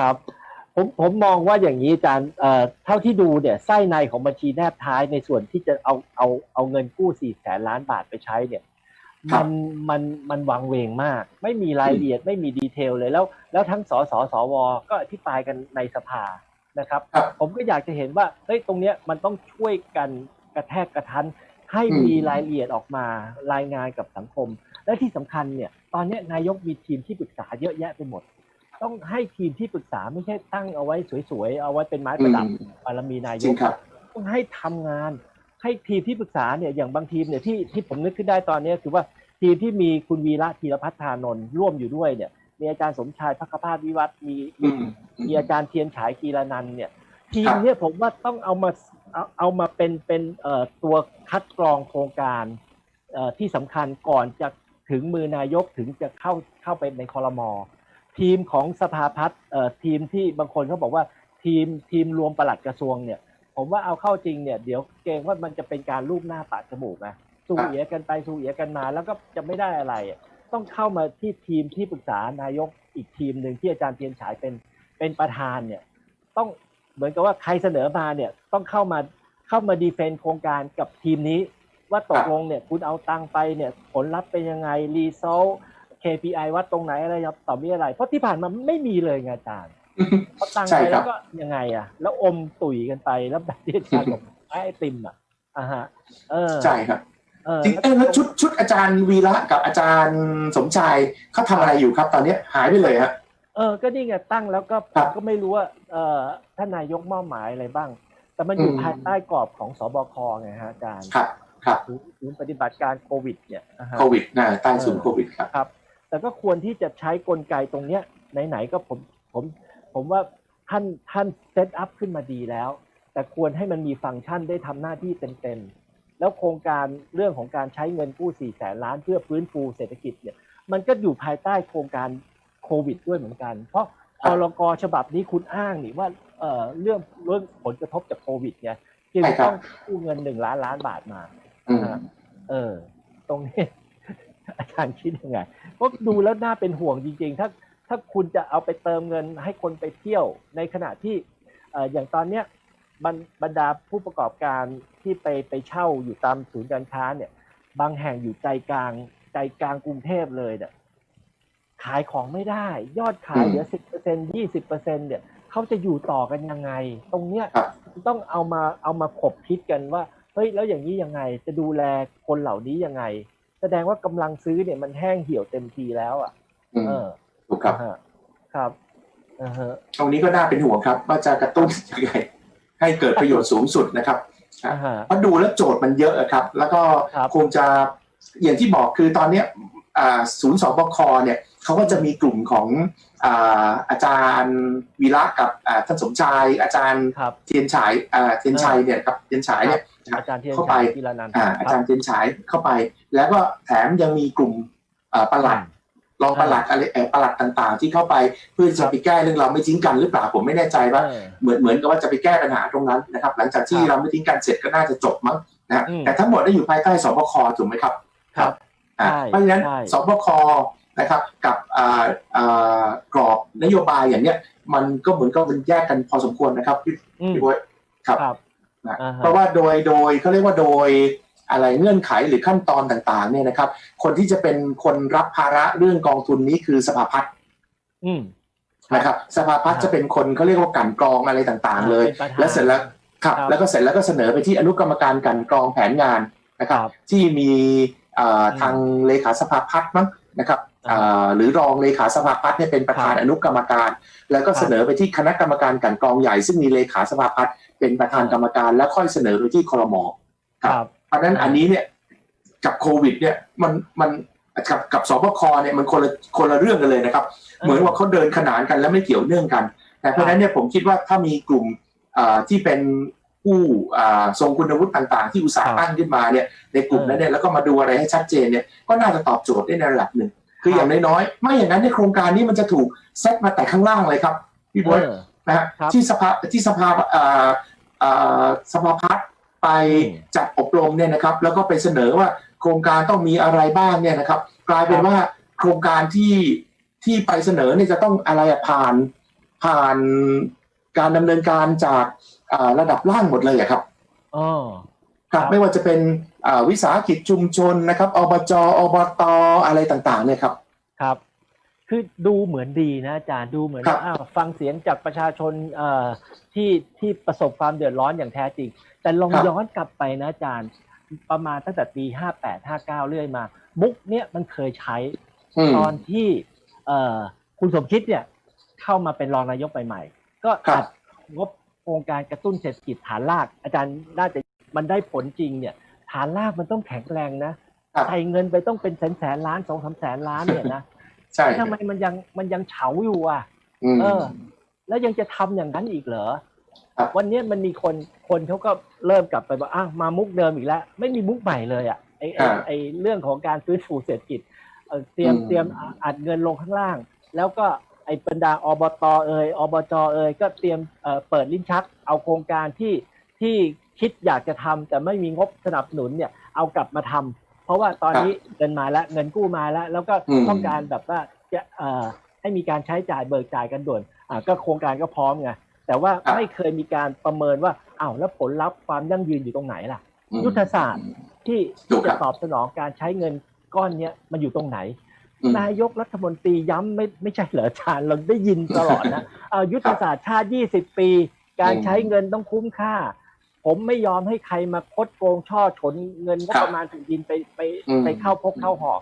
ครับผมผมมองว่าอย่างนี้อาจารย์เอ่อเท่าที่ดูเนี่ยไส้ในของบัญชีแนบท้ายในส่วนที่จะเอาเอาเอาเงินกู้สี่แสนล้านบาทไปใช้เนี่ยครัมับนมันมันวังเวงมาก ไม่มีรายละเอียดไม่มีดีเทลเลยแล้ว แล้วทั้งสสสวก็อธิบายกันในสภานะครับครับผมก็อยากจะเห็นว่าเฮ้ยตรงเนี้ยมันต้องช่วยกันกระแทกกระทันให้อืมมีรายละเอียดออกมารายงานกับสังคม และที่สำคัญเนี่ย ตอนเนี้ยนายกมีทีมที่ปรึกษาเยอะแยะไปหมด ต้องให้ทีมที่ปรึกษาไม่ใช่ตั้งเอาไว้สวยๆ เอาไว้เป็นไม้ประดับอืมบารมีนาจยริงกครับต้องให้ทำงาน ให้ทีมที่ปรึกษาเนี่ยอย่างบางทีมเนี่ยที่ที่ผมนึกขึ้นได้ตอนเนี้ยคือว่าทีมที่มีคุณวีระธีรพัฒนานนท์ร่วมอยู่ด้วยเนี่ยมีอาจารย์สมชายพักภาสวิวัฒน์มีอืมมีอาจารย์เทียนฉายกีรนันท์เนี่ย ทีมเนี่ยผมว่าต้องเอามาเอาเอามาเป็นเป็นเอ่อตัวคัดกรองโครงการเอ่อที่สำคัญก่อนจะถึงมือนายกถึงจะเข้าเข้าไปในคอรมอ ทีมของสภาพัฒน์เอ่อทีมที่บางคนเขาบอกว่าทีมทีมรวมปลัดกระทรวงเนี่ย ผมว่าเอาเข้าจริงเนี่ยเดี๋ยวเกรงว่ามันจะเป็นการรูปหน้าปะจมูกนะสูเอียกันไปสูเอียกันมา แล้วก็จะไม่ได้อะไร ต้องเข้ามาที่ทีมที่ปรึกษานายกอีกทีมหนึ่งที่อาจารย์เทียนฉายเป็นเป็นประธานเนี่ยต้องเหมือนกับว่าใครเสนอมาเนี่ยต้องเข้ามาเข้ามาดีเฟนต์โครงการกับทีมนี้ ว่าตกลงเนี่ยคุณเอาตังไปเนี่ยผลลัพธ์เป็นยังไงรีโซล KPI วัดตรงไหนอะไรครับต่อมีอะไร เพราะที่ผ่านมาไม่มีเลยไงอาจารย์เพราะตังค์ใช่ไปครัแล้บวก็ยังไงอะ แล้วอมตุ๋ยกันไปแล้วแบบที่อาจารย์บอกไอ้ไอติมอะอ่าฮะ เออใช่ครับเออจริงเอ้ยแล้วชุดชุดอาจารย์วีระกับอาจารย์สมชายเขาทำอะไรอยู่ครับ ตอนนี้หายไปเลยฮะเออก็นี่ไงตั้งแล้วก็ครับก็ไม่รู้ว่าเอ่อท่านนายกมอบหมายอะไรบ้าง แต่มันอยู่อืมภายใต้กรอบของสบคไงฮะอาจารย์ครับครับศูนย์ศูนย์ปฏิบัติการโควิดเนี่ยอ่าฮะโควิดนะใต้ศูนย์โควิดครับครับ แต่ก็ควรที่จะใช้กลไกตรงเนี้ยไหนๆก็ผมผมผมว่าท่านท่านเซตอัพขึ้นมาดีแล้ว แต่ควรให้มันมีฟังก์ชันได้ทำหน้าที่เต็มๆ แล้วโครงการเรื่องของการใช้เงินกู้4แสนล้านเพื่อฟื้นฟูเศรษฐกิจเนี่ยมันก็อยู่ภายใต้โครงการโควิดด้วยเหมือนกัน เพราะพรกฉบับนี้คุณอ้างนี่ว่าเอ่อเรื่องเรื่องผลกระทบจากโควิดเนี่ยจึงใช่ครับต้องกู้เงินหนึ่งล้านล้านบาทมาอืมอ่าเออ ตรงนี้ อาจารย์คิดยังไงเพราะดูแล้วน่าเป็นห่วงจริง ๆ ถ้าถ้าคุณจะเอาไปเติมเงินให้คนไปเที่ยว ในขณะที่เอ่ออย่างตอนเนี้ยบรรบรรดาผู้ประกอบการที่ไปไปเช่าอยู่ตามศูนย์การค้าเนี่ย บางแห่งอยู่ใจกลางใจกลางกรุงเทพเลยเนี่ยขายของไม่ได้ ยอดขายอืมเหลือสิบเปอร์เซ็นยี่สิบเปอร์เซ็นเนี่ยเขาจะอยู่ต่อกันยังไง ตรงเนี้ยครับต้องเอามาเอามาขบคิดกันว่าเฮ้ยแล้วอย่างนี้ยังไงจะดูแลคนเหล่านี้ยังไง แสดงว่ากำลังซื้อเนี่ยมันแห้งเหี่ยวเต็มทีแล้วอะอืมเออถูกครับอ่าฮะครับอ่าฮะตรงนี้ก็น่าเป็นห่วงครับ ว่าจะกระตุ้นยังไงให้เกิดประโยชน์สูงสุดนะครับอ่าฮะเพราะดูแล้วโจทย์มันเยอะอะครับ แล้วก็ครับคงจะอย่างที่บอกคือตอนเนี้ยอ่า ศูนย์สบคเนี่ยเขาก็จะมีกลุ่มของอาอาจารย์วีระกับอ่าท่านสมชายอาจารย์ครับเทียนฉายอ่าเทียนชัยเนี่ยกับเทียนฉายเนี่ยอาจารย์เทียนเข้าไปชัยกีรนันท์อ่าอาจารย์เทียนฉายเข้าไป แล้วก็แถมยังมีกลุ่มอ่าประหลัดรองปลัดอะไรเอ่อปลัดต่างๆ ที่เข้าไปเพื่อจะไปแก้เรื่องเราไม่ทิ้งกันหรือเปล่าผมไม่แน่ใจว่าเออเหมือนเหมือนกับว่าจะไปแก้ปัญหาตรงนั้นนะครับ หลังจากที่ครับเราไม่ทิ้งกันเสร็จก็น่าจะจบมั้งนะฮะอืมแต่ทั้งหมดได้อยู่ภายใต้สบคถูกไหมครับครับอ่าใช่ เพราะฉะนั้นใช่สบคนะครับกับอ่าอ่ากรอบนโยบายอย่างเนี้ยมันก็เหมือนกับมันแยกกันพอสมควรนะครับพี่อืมพี่บวยครับครับนะอ่าฮะเพราะว่าโดยโดยเขาเรียกว่าโดยอะไรเงื่อนไขหรือขั้นตอนต่างๆ เนี่ยนะครับ คนที่จะเป็นคนรับภาระเรื่องกองทุนนี้คือสภาพัฒน์อืมนะครับ สภาพัฒน์จะเป็นคนเขาเรียกว่ากลั่นกรองอะไรต่างๆ เลยป็นประธานแล้วเสร็จแล้วครับครับ แล้วก็เสร็จแล้วก็เสนอไปที่อนุกรรมการกลันกรองแผนงานนะครับครับที่มีอ่าอืม ทางเลขาสภาพัฒน์มั้งนะครับอ่าอ่าหรือรองเลขาสภาพัฒน์เนี่ยเป็นประธานครับอนุกรรมการ แล้วก็ครับเสนอไปที่คณะกรรมการกลันกรองใหญ่ ซึ่งมีเลขาสภาพัฒน์เป็นประธานอ่ากรรมการ แล้วค่อยเสนอไปที่ครมครับเพราะฉะนั้นอ่าอันนี้เนี่ยกับโควิด เนี่ยมันมันกับกับสบคเนี่ยมันคนละคนละเรื่องกันเลยนะครับ เหมือนว่าเขาเดินขนานกันแล้วไม่เกี่ยวเนื่องกัน แต่เพราะฉะนั้นเนี่ยผมคิดว่าถ้ามีกลุ่มอ่าที่เป็น ผู้อ่าทรงคุณวุฒิต่างๆ ที่อุตสาคห์รับตั้งขึ้นมาเนี่ยในกลุ่มนั้นเนี่ยแล้วก็มาดูอะไรให้ชัดเจนเนี่ยก็น่าจะตอบโจทย์ได้ในระดับหนึ่ง คืออย่างน้อยๆไม่อย่างนั้นในยโครงการนี้มันจะถูกเซตมาแต่ข้างล่างเลยครับพี่บวยเออนะฮะครับที่สภาที่สภาอ่าอ่าสภาพัฒน์ไปอืมจัดอบรมเนี่ยนะครับ แล้วก็ไปเสนอว่าโครงการต้องมีอะไรบ้างเนี่ยนะครับ กลายเป็นว่าโครงการที่ที่ไปเสนอเนี่ยจะต้องอะไรอะผ่านผ่านการดำเนินการจากอ่า ระดับล่างหมดเลยอะครับอ๋อครับครับไม่ว่าจะเป็นอ่าวิสาหกิจชุมชนนะครับอบจอบตอะไรต่างๆเนี่ยครับครับ คือดูเหมือนดีนะอาจารย์ดูเหมือนครับว่าอ้าวฟังเสียงจากประชาชนเอ่อที่ที่ประสบความเดือดร้อนอย่างแท้จริง แต่ลองครับย้อนกลับไปนะอาจารย์ประมาณตั้งแต่ปีห้าแปดห้าเก้าเรื่อยมา มุกเนี้ยมันเคยใช้อืมตอนที่เอ่อคุณสมคิดเนี่ย เข้ามาเป็นรองนายกใหม่ๆก็ครับอัดงบโค รงการกระตุ้นเศรษฐกิจฐานราก อาจารย์น่าจะมันได้ผลจริงเนี่ย ฐานรากมันต้องแข็งแรงนะครับใส่เงินไปต้องเป็นแสนแสนล้านสองสามแสนล้านเนี่ยนะใช่ทำไมมันยังมันยังเฉาอยู่อะอืมเออ แล้วยังจะทำอย่างนั้นอีกเหรอครับวันนี้มันมีคนคนเขาก็เริ่มกลับไปว่าอ้าวมามุกเดิมอีกแล้ว ไม่มีมุกใหม่เลยอะไอไอไอเรื่องของการฟื้นฟูเศรษฐกิจเอ่อเตรียมเตรียมอัดเงินลงข้างล่าง แล้วก็ไอบรรดาอบตเอ่ยอบจเอ่ยก็เตรียมเอ่อเปิดลิ้นชัก เอาโครงการที่ที่คิดอยากจะทำแต่ไม่มีงบสนับสนุนเนี่ยเอากลับมาทำเพราะว่าตอนนี้เงินมาแล้วเงินกู้มาแล้ว แล้วก็อืมต้องการแบบว่าจะเอ่อให้มีการใช้จ่ายเบิกจ่ายกันด่วนอ่าก็โครงการก็พร้อมไงแต่ว่าครับไม่เคยมีการประเมินว่าอ้าวแล้วผลลัพธ์ความยั่งยืนอยู่ตรงไหนล่ะอืมยุทธศาสตร์ที่ถูที่กครัจะบตอบสนองการใช้เงินก้อนเนี้ยมันอยู่ตรงไหนอืม นายกรัฐมนตรีย้ำไม่ไม่ใช่เหรออาจารย์เราได้ยินตลอดนะเอายุทธศาสตร์ชาติ 20 ปี การอืมใช้เงินต้องคุ้มค่า ผมไม่ยอมให้ใครมาคดโกงช่อฉนเงินงบครับประมาณแผ่นดินไปไปอืมไปเข้าพกเข้าหอก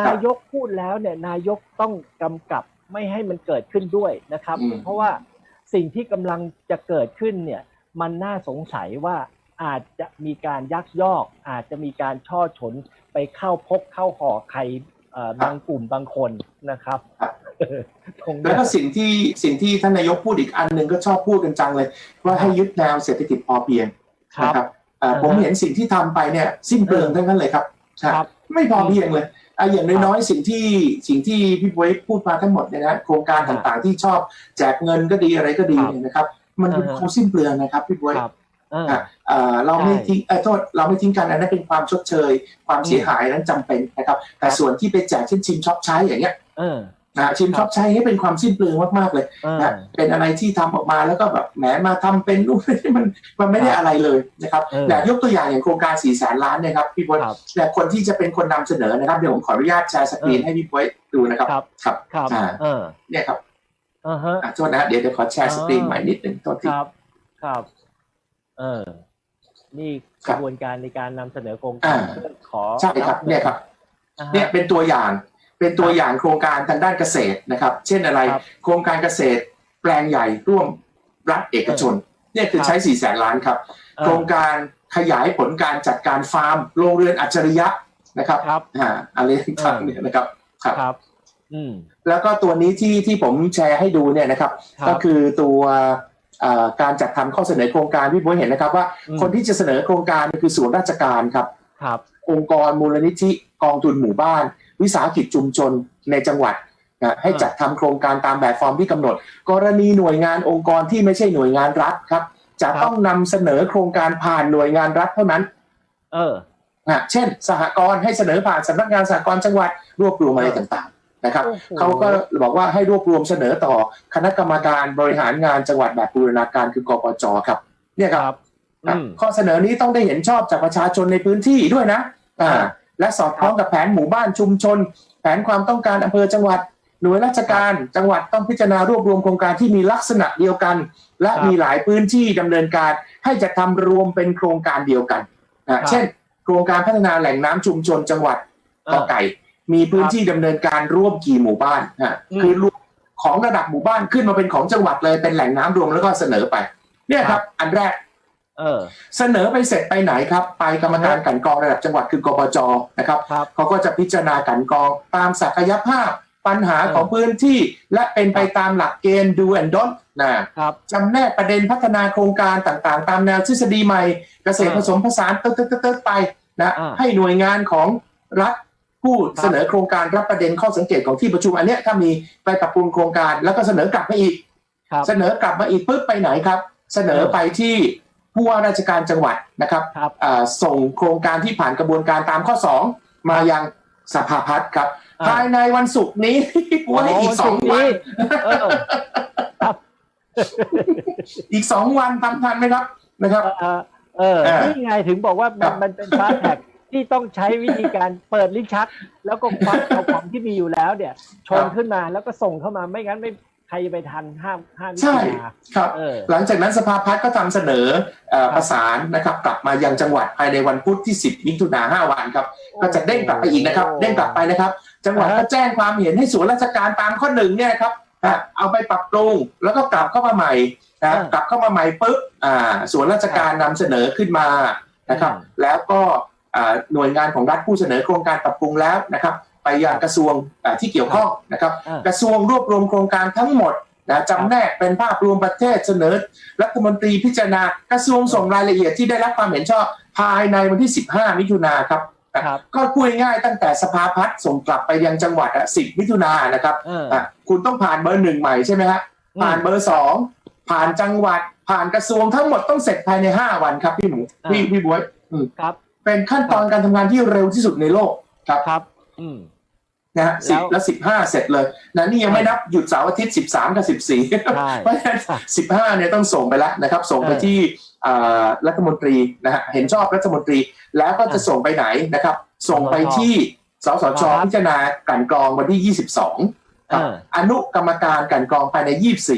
นายกพูดแล้วเนี่ยนายกต้องกำกับไม่ให้มันเกิดขึ้นด้วยนะครับอืมเพราะว่าสิ่งที่กำลังจะเกิดขึ้นเนี่ย มันน่าสงสัยว่าอาจจะมีการยักยอก อาจจะมีการช่อฉนไปเข้าพกเข้าห่อใครเอ่อ บางกลุ่มบางคนนะครับครับตรงแล้เนี้วยก็สิ่งที่สิ่งที่ท่านนายกพูดอีกอันหนึ่งก็ชอบพูดกันจังเลย ว่าให้ยึดแนวเศรษฐกิจพอเพียงครับนะครับอ่าอ่าฮะผมเห็นสิ่งที่ทำไปเนี่ยสิ้นเปลืองทั้งนั้นเลยครับใช่ครับไม่พอเพียงเลยอะอย่างน้อยๆสิ่งที่สิ่งที่พี่บวยพูดมาทั้งหมดเนี่ยนะโครงการต่างๆที่ชอบแจกเงินก็ดีอะไรก็ดีครับเนี่ยนะครับ มันเป็นอ่าฮะความสิ้นเปลืองนะครับพี่บวยครับ เอออะอ่าเราไม่ใช่ทิ้งเออโทษเราไม่ทิ้งกันอันนั้นเป็นความชดเชย ความเสียหายนั้นจำเป็นนะครับ แต่ครับส่วนที่ไปแจกเช่นชิมช็อปใช้อย่างเงี้ยเออนะชิมช็อปใช้ให้เป็นความสิ้นเปลืองมากๆเลยเออนะเป็นอะไรที่ทำออกมาแล้วก็แบบแหมมาทำเป็นนู่นนี่มันมันไม่ได้อะไรเลยนะครับเออแต่ยกตัวอย่างอย่างโครงการ4ี่แสนล้านเนี่ยครับพี่บวยครับแต่คนที่จะเป็นคนนำเสนอนะครับเดี๋ยวผมขออนุญาตแชร์สกรีนเออให้พี่บวยดูนะครับ ครับครับครับอ่าเออเนี่ยครับอ่าฮะอะโทษนะเดี๋ยวเดี๋ยวขอแชร์สกรีนอ่าใหม่นิดหนึ่งโทษทีครับครับ เออ นี่คกรับระบวนการในการนำเสนอโครงการอ่าเพื่อขอใช่ครับเนี่ยครับอ่าฮะเนี่ยเป็นตัวอย่างเป็นตัวอย่างโครงการทางด้านเกษตรนะครับ เช่นอะไรครับโครงการเกษตร แปลงใหญ่ร่วมรัฐเอกชน เนี่ยคือครับใช้4ี่แสนล้านครับเออโครงการขยายผลการจัดการฟาร์มโรงเรือนอัจฉริยะนะครับครับอ่าอะไรต่างๆเนี่ยนะครับครับครับอืมแล้วก็ตัวนี้ที่ที่ผมแชร์ให้ดูเนี่ยนะครับครับก็คือตัวเอ่อ การจัดทำข้อเสนอโครงการพี่บ๊วยเห็นนะครับว่าอืมคนที่จะเสนอโครงการคือส่วนราชการครับครับองค์กรมูลนิธิกองทุนหมู่บ้าน วิสาหกิจชุมชนในจังหวัดนะให้จัดทำโครงการตามแบบฟอร์มที่กำหนด กรณีหน่วยงานองค์กรที่ไม่ใช่หน่วยงานรัฐครับ จะต้องนำเสนอโครงการผ่านหน่วยงานรัฐเท่านั้น เออนะเช่น สหกรณ์ให้เสนอผ่านสำนักงานสหกรณ์จังหวัดรวบรวมอะไรต่างๆ นะครับโอ้โหเขาก็บอกว่าให้รวบรวมเสนอต่อคณะกรรมการบริหารงานจังหวัดแบบบูรณาการคือกปจครับ เนี่ยคครับรับอะอืมข้อเสนอนี้ต้องได้เห็นชอบจากประชาชนในพื้นที่ด้วยนะอ่าครับและสอดคล้องกับแผนหมู่บ้านชุมชน แผนความต้องการอำเภอจังหวัดหน่วยราชการจังหวัดต้องพิจารณารวบรวมโครงการที่มีลักษณะเดียวกัน และครับมีหลายพื้นที่ดำเนินการให้จะทำรวมเป็นโครงการเดียวกันอะครับเช่น โครงการพัฒนาแหล่งน้ำชุมชนจังหวัดเอกออไก่ มีพื้นที่ดำเนินการร่วมกี่หมู่บ้านอะอืมคือรวมของระดับหมู่บ้านขึ้นมาเป็นของจังหวัดเลยเป็นแหล่งน้ำรวมแล้วก็เสนอไป เนี่ยครับ อันแรกเออเสนอไปเสร็จไปไหนครับ ไปกรรมการกลันกรองระดับจังหวัดคือกปจนะครับครับเขาก็จะพิจารณากลันกรองตามศักยภาพปัญหาเออของพื้นที่และเป็นไปตามหลักเกณฑ์ do and don't นะครับจำแนกประเด็นพัฒนาโครงการต่างๆ ตามแนวทฤษฎีใหม่ เกษตรเอผอสมผสานเติร์ดๆๆๆไปนะอ่าให้หน่วยงานของรัฐ ผู้ครับเสนอโครงการรับประเด็นข้อสังเกตของที่ประชุมอันเนี้ยถ้ามีไปปรับปรุงโครงการแล้วก็เสนอกลับมาอีกครับเสนอกลับมาอีกปุ๊บไปไหนครับ เสนอไปที่ผู้ว่าราชการจังหวัดนะครับครับอ่าส่งโครงการที่ผ่านกระบวนการตามข้อ 2 มายังสภาพัฒน์ครับอ่าภายในวันศุกร์นี้วันนี้อีกสองโศุร์วันนี้เออครับอีกสองวันทำทันไหมครับนะครับ เออเออเออนี่ไงถึงบอกว่าครัมันบมันเป็นฟาสแท็ก ที่ต้องใช้วิธีการเปิดลิ้นชัก แล้วก็ควักเอาของที่มีอยู่แล้วเนี่ยชนขึ้นมาแล้วก็ส่งเข้ามาไม่งั้นไม่ใครจะไปทันห้ามห้ามวิใช่ทยาครับเออหลังจากนั้นสภาพัฒน์ก็ทำเสนอเอ่อประสานนะครับกลับมายังจังหวัดภายในวันพุธที่ 10 มิถุนาห้าวันครับ ก็จะเด้งกลับไปอีกนะครับ เด้งกลับไปนะครับ จังหวัดก็แจ้งความเห็นให้ส่วนราชการตามข้อหนึ่งเนี่ยครับอะเอาไปปรับปรุงแล้วก็กลับเข้ามาใหม่นะกลับเข้ามาใหม่ปุ๊บอ่าส่วนราชการนำเสนอขึ้นมานะครับ แล้วก็อ่า หน่วยงานของรัฐผู้เสนอโครงการปรับปรุงแล้วนะครับ ไปยังกระทรวงอ่าที่เกี่ยวข้องนะครับอ่ากระทรวงรวบรวมโครงการทั้งหมดนะจำแนกเป็นภาพรวมประเทศเสนอ รัฐมนตรีพิจารณากระทรวงส่งรายละเอียดที่ได้รับความเห็นชอบภายในวันที่ 15 มิถุนาครับครับก็พูดง่ายๆตั้งแต่สภาพัฒน์ส่งกลับไปยังจังหวัดอะ10มิถุนายนนะครับเอออะคุณต้องผ่านเบอร์หนึ่งใหม่ใช่ไหมฮะผ่านเบอร์สองผ่านจังหวัด ผ่านกระทรวงทั้งหมดต้องเสร็จภายใน5วันครับพี่หมูพี่พี่บวยอืมครับ เป็นขั้นตอนการทำงานที่เร็วที่สุดในโลกครับครับ อืม นะฮะสิบแล้ว และสิบห้าเสร็จเลยนะนี่ยังไม่นับหยุดเสาร์อาทิตย์สิบสามกับสิบสี่ใช่เพราะฉะนั้นสิบห้าเนี่ยต้องส่งไปแล้วนะครับ ส่งไปเออที่อ่ารัฐมนตรีนะฮะเห็นชอบรัฐมนตรี แล้วก็จะส่งไปไหนนะครับ ส่งไปที่สสชครับ พิจารณากลั่นกรองวันที่22ครับเอออนุกรรมการกลั่นกรองภายใน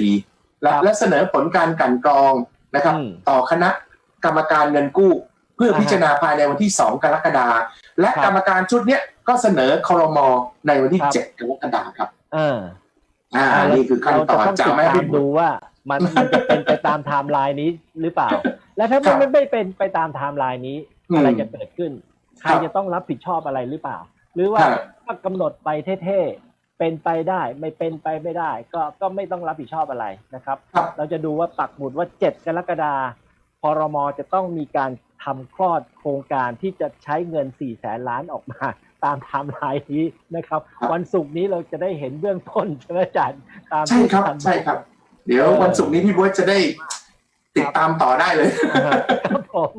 24 และครับและเสนอผลการกลั่นกรองนะครับ อืม ต่อคณะกรรมการเงินกู้ เพื่ออ่าฮะพิจารณาภายในวันที่ 2 กรกฎาคมและครับกรรมการชุดเนี้ยก็เสนอคอรมอในวันที่ครับ7กรกฎาคมครับเอออ่าอ่านี่คือขั้นตอนเราจะจะต้องไม่ติดให้ตามดูว่ามันมันจะเป็นไปตามไทม์ไลน์นี้หรือเปล่า และถ้าครัมันบไม่เป็นไปตามไทม์ไลน์นี้อืมอะไรจะเกิดขึ้น ใครครับจะต้องรับผิดชอบอะไรหรือเปล่า หรือว่าครับถ้ากำหนดไปเท่ๆ เป็นไปได้ไม่เป็นไปไม่ได้ ก็ก็ไม่ต้องรับผิดชอบอะไรนะครับครับเราจะดูว่าปักหมุดว่า 7 กรกฎาคมพรมจะต้องมีการ ทำคลอดโครงการที่จะใช้เงิน4แสนล้านออกมาตามไทม์ไลน์นี้นะครับครับ วันศุกร์นี้เราจะได้เห็นเบื้องต้นใช่ไหมอาจารย์ตามใช่ที่ครับท่านใช่ครับ เดี๋ยวเออวันศุกร์นี้พี่บ๊วยจะได้ติดตามต่อได้เลยครับผม